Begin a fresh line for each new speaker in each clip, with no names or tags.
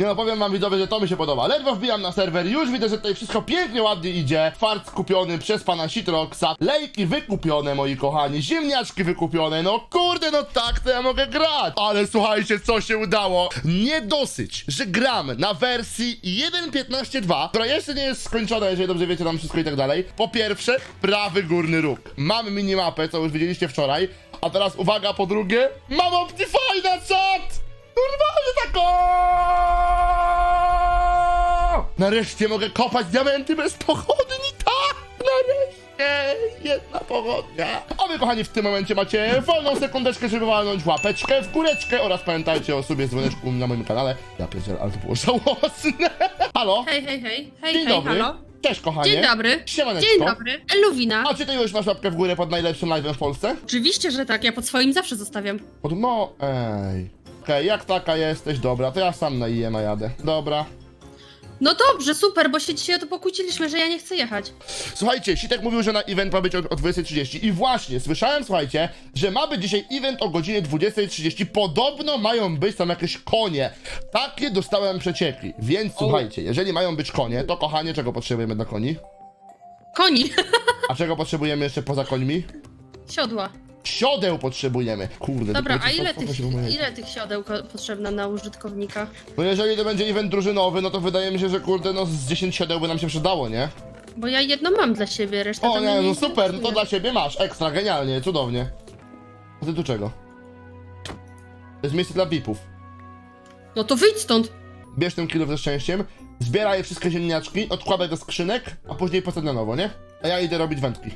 Nie no, powiem wam widzowie, że to mi się podoba. Ledwo wbijam na serwer, już widzę, że tutaj wszystko pięknie, ładnie idzie. Fart skupiony przez pana Citroxa. Lejki wykupione, moi kochani. Ziemniaczki wykupione. No kurde, no tak to ja mogę grać. Ale słuchajcie, co się udało. Nie dosyć, że gram na wersji 1.15.2, która jeszcze nie jest skończona, jeżeli dobrze wiecie tam wszystko i tak dalej. Po pierwsze, prawy górny róg. Mamy minimapę, co już widzieliście wczoraj. A teraz uwaga, po drugie, mam Optifine na czat! Normalnie tako! Nareszcie mogę kopać diamenty bez pochodni, tak! Nareszcie! Jedna pochodnia. A wy, kochani, w tym momencie macie wolną sekundeczkę, żeby walnąć łapeczkę w góreczkę oraz pamiętajcie o sobie dzwoneczku na moim kanale. Ja pierdzielę, ale to było żałosne. Halo?
Hej, hej, hej, hej,
Dzień
hej,
dobry.
halo.
Cześć, kochanie.
Dzień dobry.
Siemaneczko.
Dzień dobry. Eluwina.
A czy ty już masz łapkę w górę pod najlepszym live'em w Polsce?
Oczywiście, że tak, ja pod swoim zawsze zostawiam.
Pod no, ej. Okej, jak taka jesteś, dobra, to ja sam na IEMA jadę. Dobra.
No dobrze, super, bo się dzisiaj o to pokłóciliśmy, że ja nie chcę jechać.
Słuchajcie, Sitek mówił, że na event ma być o, o 20.30 i właśnie, słyszałem, słuchajcie, że ma być dzisiaj event o godzinie 20.30. Podobno mają być tam jakieś konie. Takie dostałem przecieki, więc słuchajcie, jeżeli mają być konie, to kochanie, czego potrzebujemy dla koni?
Koni.
A czego potrzebujemy jeszcze poza końmi?
Siodła.
Siodeł potrzebujemy. Kurde,
Dobra, a ile tych, ile tych siodeł ko- potrzebna na użytkownika?
No jeżeli to będzie event drużynowy, no to wydaje mi się, że kurde, no z 10 siodeł by nam się przydało, nie?
Bo ja jedno mam dla siebie, reszta
O
tam
nie,
mnie
no super, no to
interesuje.
dla ciebie masz, ekstra, genialnie, cudownie. A ty tu czego? To jest miejsce dla VIP-ów.
No to wyjdź stąd.
Bierz ten kilo ze szczęściem, zbieraj wszystkie ziemniaczki, odkładaj do skrzynek, a później posadź na nowo, nie? A ja idę robić wędki.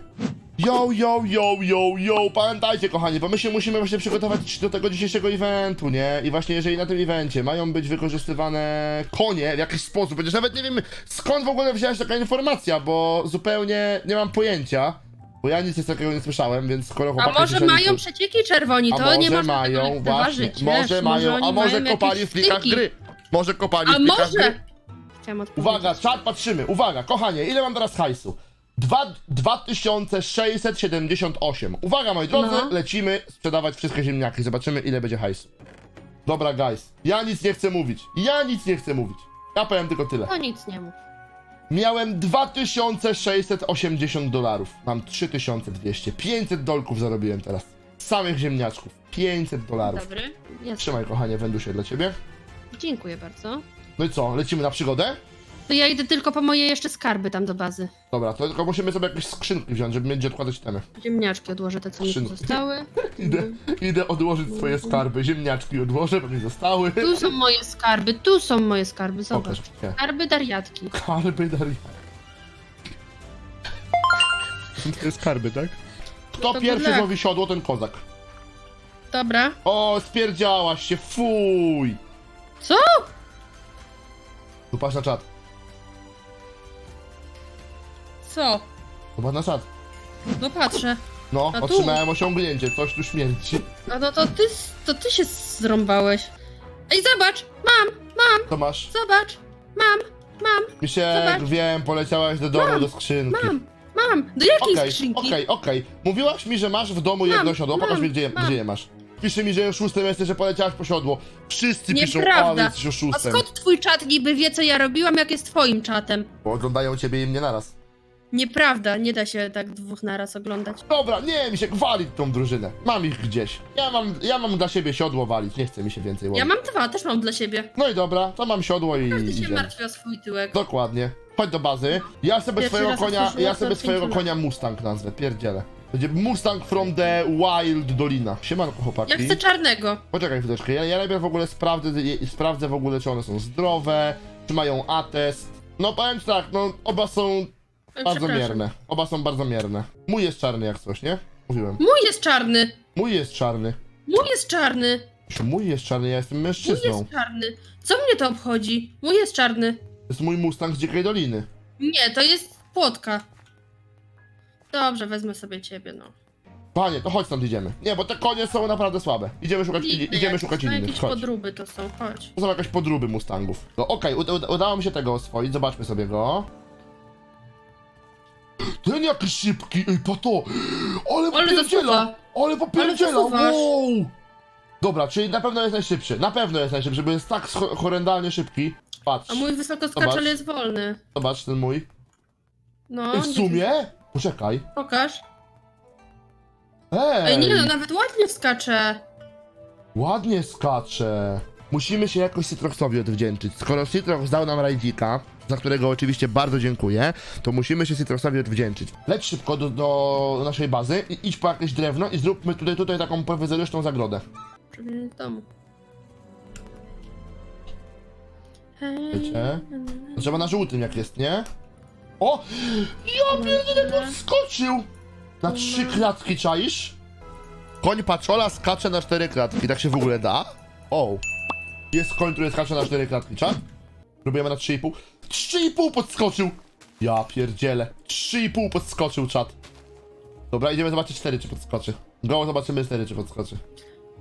Yo, yo, yo, yo, yo, pamiętajcie kochani, bo my się musimy właśnie przygotować do tego dzisiejszego eventu, nie? I właśnie jeżeli na tym evencie mają być wykorzystywane konie w jakiś sposób, chociaż nawet nie wiem skąd w ogóle wzięła się taka informacja, bo zupełnie nie mam pojęcia, bo ja nic takiego nie słyszałem, więc skoro
A może
słyszeli,
mają
to-
przecieki czerwoni, to
może
nie można
mają,
tego
właśnie, może
wiesz,
mają,
oni
a może
mają
kopali w plikach gry. Może kopali
A
w plikach
może...
gry.
Chciałam odpowiedzieć.
Uwaga, czat patrzymy, uwaga, kochanie, ile mam teraz hajsu? Dwa- 2678. Uwaga, moi drodzy,
No.
lecimy sprzedawać wszystkie ziemniaki. Zobaczymy, ile będzie hajsu. Dobra, guys, ja nic nie chcę mówić. Ja nic nie chcę mówić. Ja powiem tylko tyle.
No nic nie mów.
Miałem 2680 dolarów. Mam 3200. 500 dolków zarobiłem teraz. Samych ziemniaczków. 500 dolarów.
Dobry. Jest.
Trzymaj, kochanie, wędusie dla ciebie.
Dziękuję bardzo.
No i co, lecimy na przygodę?
To ja idę tylko po moje jeszcze skarby tam do bazy.
Dobra, to tylko musimy sobie jakieś skrzynki wziąć, żeby mieć gdzie odkładać temy.
Ziemniaczki odłożę te, co mi
Skrzynki.
pozostały.
Idę, idę odłożyć swoje skarby. Ziemniaczki odłożę, bo mi zostały.
Tu są moje skarby, tu są moje skarby, zobacz.
Pokaż. Nie.
Skarby dariatki.
Skarby Daria. To jest skarby, tak? Kto
To
pierwszy złowi siodło, ten kozak.
Dobra.
O, spierdziałaś się, fuj!
Co?
Tu patrz na czat.
Co?
Zobacz na czat.
No patrzę.
No,
A tu?
otrzymałem osiągnięcie, coś tu śmierci.
A no to ty, to ty się zrąbałeś. Ej, zobacz! Mam, mam,
Co masz?
zobacz! Mam, mam,
Misiek,
Zobacz.
wiem, poleciałaś do domu,
Mam,
do skrzynki.
mam, mam. Do jakiej
Okej,
skrzynki?
okej, okej. Mówiłaś mi, że masz w domu jedno siodło. Pokaż
mam,
mi, gdzie, je-
mam.
gdzie je masz. Pisze mi, że oszustem jesteś, że poleciałaś po siodło. Wszyscy piszą,
Nieprawda.
ale jesteś
A
oszustem.
skąd twój czat niby wie, co ja robiłam, jak jest twoim czatem?
Bo oglądają ciebie i mnie naraz.
Nieprawda, nie da się tak dwóch naraz oglądać.
Dobra, nie, mi się walić tą drużynę. Mam ich gdzieś. Ja mam, ja mam dla siebie siodło walić, nie chce mi się więcej
Ja
łowić.
mam dwa, też mam dla siebie.
No i dobra, to mam siodło i
Każdy się
idziemy.
martwi o swój tyłek.
Dokładnie. Chodź do bazy. Ja sobie
Pierwszy
swojego
raz
konia, ja sobie swojego konia Mustang nazwę, pierdzielę. Będzie Mustang from the Wild Dolina. Siemanko chłopaki.
Ja chcę czarnego.
Poczekaj chwileczkę, ja, ja najpierw w ogóle sprawdzę, je- sprawdzę w ogóle, czy one są zdrowe, czy mają atest. No powiem ci tak, no oba są bardzo
przepraszam.
mierne. Oba są bardzo mierne. Mój jest czarny jak coś, nie? Mówiłem.
Mój jest czarny.
Mój jest czarny.
Mój jest czarny.
Mój jest czarny, ja jestem
Mój
mężczyzną.
jest czarny. Co mnie to obchodzi? Mój jest czarny.
To jest mój Mustang z Dzikiej Doliny.
Nie, to jest płotka. Dobrze, wezmę sobie ciebie, no.
Panie, to chodź stąd idziemy. Nie, bo te konie są naprawdę słabe. Idziemy szukać,
Dziwne
idziemy
jakieś,
szukać
no,
innych.
Jakieś
Chodź.
podróby to są, chodź.
To są jakieś podróby Mustangów. No okej, uda, uda, udało mi się tego oswoić, zobaczmy sobie go. Ten jaki szybki, ej, pato! Ale popierdziela! Ale popierdziela, wow! Dobra, czyli na pewno jest najszybszy. Na pewno jest najszybszy, bo jest tak horrendalnie szybki. Patrz,
A mój wysoko
Zobacz.
skacz, ale jest wolny.
zobacz ten mój.
No,
Ej, w sumie? Poczekaj.
Pokaż.
Ej,
Ej, nie no, nawet ładnie skacze.
ładnie skacze. Musimy się jakoś Citroxowi odwdzięczyć. Skoro Citrox dał nam rajdzika, za którego oczywiście bardzo dziękuję, to musimy się Citroxowi odwdzięczyć. Leć szybko do, do naszej bazy i idź po jakieś drewno i zróbmy tutaj, tutaj taką prowizoryczną zagrodę.
Domu. Hej,
Wiecie? Trzeba na żółtym jak jest, nie? O! Ja pierdolę, podskoczył! Na trzy klatki czaisz? Koń paczola skacze na cztery klatki, tak się w ogóle da? O! Jest koń, który skacze na cztery klatki, czas? Próbujemy na 3,5. 3,5 podskoczył! Ja pierdzielę. 3,5 podskoczył czat. Dobra, idziemy zobaczyć 4, czy podskoczy. Go zobaczymy 4, czy podskoczy.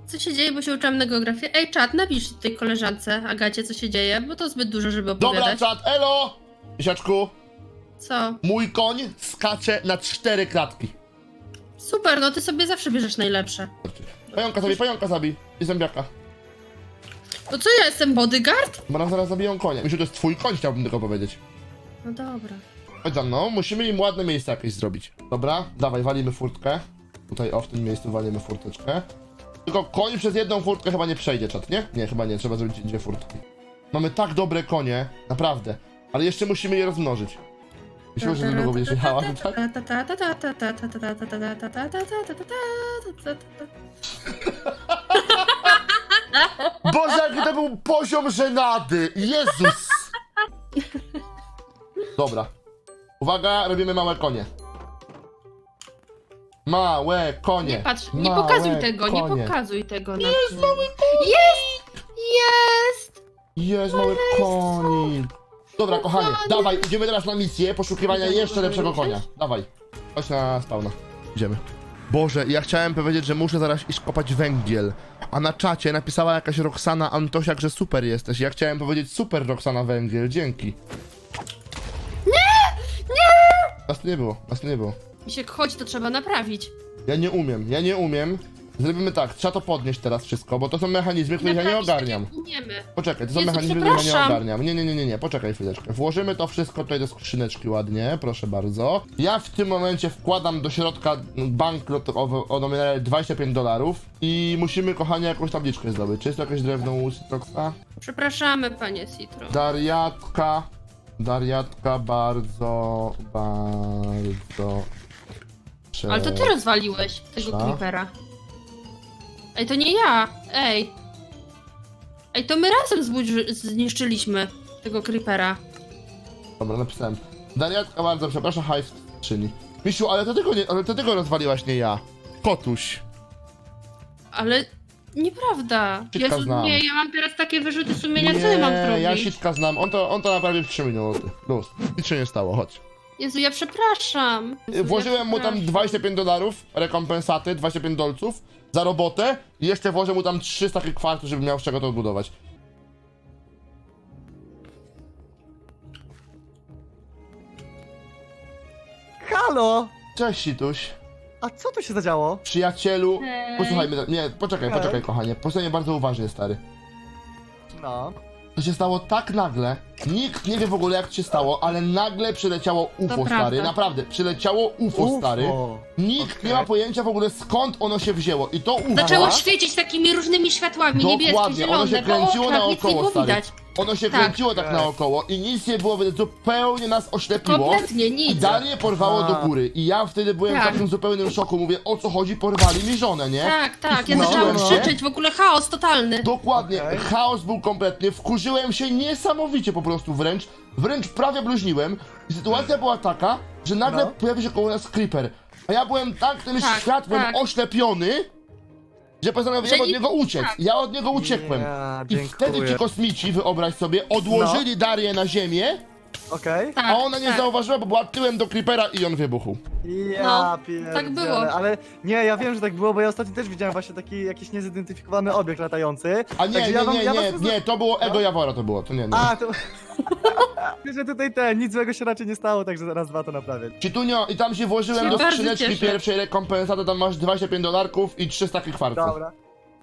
Co się dzieje, bo się uczyłam na geografię? Ej, czat, napisz tej koleżance, Agacie, co się dzieje, bo to zbyt dużo, żeby
Dobra,
opowiadać.
czat, elo! Misiaczku,
Co?
mój koń skacze na cztery klatki.
Super, no ty sobie zawsze bierzesz najlepsze.
Pająka zabij, pająka zabij. I zębiaka.
To co, ja jestem bodyguard?
Bo nam zaraz zabiją konia. Myślę, to jest twój koń, chciałbym tylko powiedzieć.
No dobra.
Chodź za mną, musimy im ładne miejsce jakieś zrobić. Dobra, dawaj, walimy furtkę. Tutaj, o, w tym miejscu walimy furteczkę. Tylko koń przez jedną furtkę chyba nie przejdzie, czat, nie? Nie, chyba nie, trzeba zrobić dwie furtki. Mamy tak dobre konie, naprawdę. Ale jeszcze musimy je rozmnożyć. Myślę, że niedługo będziesz jechała, tak? Boże, jaki to był poziom żenady! Jezus! Dobra. Uwaga, robimy małe konie. Małe konie.
Nie patrz, nie
Małe
pokazuj tego, nie
konie.
pokazuj tego. na
Jest
tym.
mały koń!
Jest! Jest!
Jest mały konik. Dobra, kochanie, dawaj, idziemy teraz na misję poszukiwania jeszcze lepszego konia. Dawaj, chodź na spawna. Idziemy. Boże, ja chciałem powiedzieć, że muszę zaraz iść kopać węgiel. A na czacie napisała jakaś Roxana Antosiak, że super jesteś. Ja chciałem powiedzieć super Roxana Węgiel, dzięki. Nie! Nie! Nas tu nie było, nas tu nie było.
Misiek, chodź, to trzeba naprawić.
Ja nie umiem, ja nie umiem. Zrobimy tak, trzeba to podnieść teraz wszystko, bo to są mechanizmy, których ja nie
Naprawić tak,
ogarniam.
jak umiemy.
Poczekaj, to są
Jezu,
mechanizmy, których ja nie
przepraszam.
ogarniam. Nie, nie, nie, nie, nie, poczekaj chwileczkę. Włożymy to wszystko tutaj do skrzyneczki ładnie, proszę bardzo. Ja w tym momencie wkładam do środka banknot o, o nominale 25 dolarów i musimy, kochanie, jakąś tabliczkę zdobyć. Czy jest to jakieś drewno u Citroxa?
Przepraszamy, panie Citro.
Dariatka, Dariatka bardzo, bardzo...
Ale to ty rozwaliłeś tego creepera. Ej, to nie ja! Ej! Ej, to my razem zniszczyliśmy tego creepera.
Dobra, napisałem. Dariatka bardzo przepraszam, hajs w skrzyni. Misiu, ale to tego nie, ale to tego rozwaliłaś, nie ja. Kotuś.
Ale nieprawda.
Citka
Jezu,
znam.
nie, ja mam teraz takie wyrzuty sumienia, co ja mam zrobić?
ja sitka znam, on to, on to naprawił w 3 minuty. Luz, nic się nie stało, chodź.
Jezu, ja przepraszam. Jezu,
Włożyłem
ja
mu tam
przepraszam.
25 dolarów rekompensaty, 25 dolców za robotę i jeszcze włożę mu tam 300 takich kwartów, żeby miał z czego to odbudować.
Halo!
Cześć, Situś.
A co tu się zadziało?
Przyjacielu,
Hej.
posłuchaj mnie, nie, poczekaj,
Hej.
poczekaj, kochanie, posłuchaj mnie bardzo uważnie, stary.
No.
To się stało tak nagle, nikt nie wie w ogóle jak to się stało, ale nagle przyleciało UFO,
To
stary,
prawda.
naprawdę, przyleciało UFO,
Ufo.
stary. Nikt nie ma pojęcia w ogóle skąd ono się wzięło i to UFO...
Zaczęło świecić takimi różnymi światłami, niebieskie,
Dokładnie, ono
zielone,
się kręciło
po oczach, nic nie
naokoło,
było
stary.
widać.
Ono się
Tak.
kręciło tak
Okej.
naokoło i nic nie było widać, zupełnie nas oślepiło.
Kompletnie
I
nic.
Darię porwało
A.
do góry i ja wtedy byłem w
Tak.
takim zupełnym szoku, mówię, o co chodzi, porwali mi żonę, nie?
Tak, tak, ja
No,
zaczęłam
no.
krzyczeć, w ogóle chaos totalny.
Dokładnie,
Okej.
chaos był kompletny, wkurzyłem się niesamowicie po prostu wręcz, wręcz prawie bluźniłem i sytuacja była taka, że nagle
No.
pojawił się koło nas creeper, a ja byłem tak tym
Tak,
światłem
tak.
oślepiony, że postanowiłem
Że
od
nie-
niego uciec,
tak.
ja od niego uciekłem.
Ja,
I wtedy ci kosmici, wyobraź sobie, odłożyli Darię na ziemię,
Okej?
Tak,
a ona nie
tak.
zauważyła, bo była tyłem do creepera i on wybuchł.
Ja
No,
pierdzielę.
tak było.
Ale nie, ja wiem, że tak było, bo ja ostatnio też widziałem właśnie taki jakiś niezidentyfikowany obiekt latający.
A nie,
Także
nie,
ja wam-
nie,
ja
nie,
was-
nie, to było ego Jawora, to było, to nie, nie.
A, to... że tutaj ten, nic złego się raczej nie stało, także zaraz dwa to naprawię.
Citunio, i tam się włożyłem
Się
do
bardzo
skrzyneczki
cieszę.
pierwszej rekompensaty, tam masz 25 dolarków i 300 takich kwartów.
Dobra.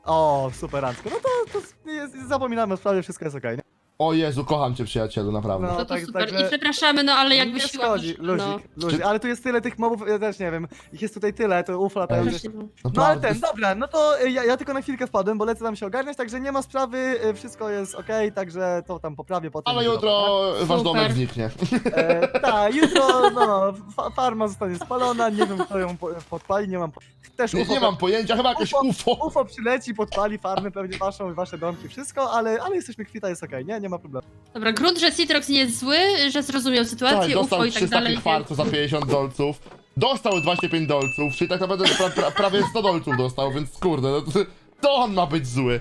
O, super, Rancko. No to, to jest, zapominamy o sprawie, wszystko jest okej, nie?
O Jezu, kocham cię przyjacielu, naprawdę.
No.
No to
tak-
super.
także-
I przepraszamy, no ale jakby
nie
siła...
szkodzi,
no.
luzik, luzik.
Czy-
Ale tu jest tyle tych mobów, ja też nie wiem, ich jest tutaj tyle, to
Ej.
już...
Właśnie, no.
No ale
Naprawdę.
ten, dobra, no to ja, ja tylko na chwilkę wpadłem, bo lecę tam się ogarniać, także nie ma sprawy, y, wszystko jest okej, także to tam poprawię potem.
Ale jutro wasz
Super.
domek zniknie.
E, Tak, jutro, no, fa farma zostanie spalona, nie wiem kto ją po podpali, nie mam... po- Też
Nie,
UFO,
nie mam pojęcia, chyba jakieś
UFO.
UFO.
UFO przyleci, podpali farmy, pewnie waszą, wasze domki, wszystko, ale, ale jesteśmy kwita, jest okej, nie? Nie ma problemu.
Dobra, grunt, że Citrox nie jest zły, że zrozumiał
Tak,
sytuację,
dostał
UFO i tak
300
dalej.
farców za 50 dolców. Dostał 25 dolców, czyli tak naprawdę pra, pra, prawie 100 dolców dostał, więc kurde, no to, to on ma być zły.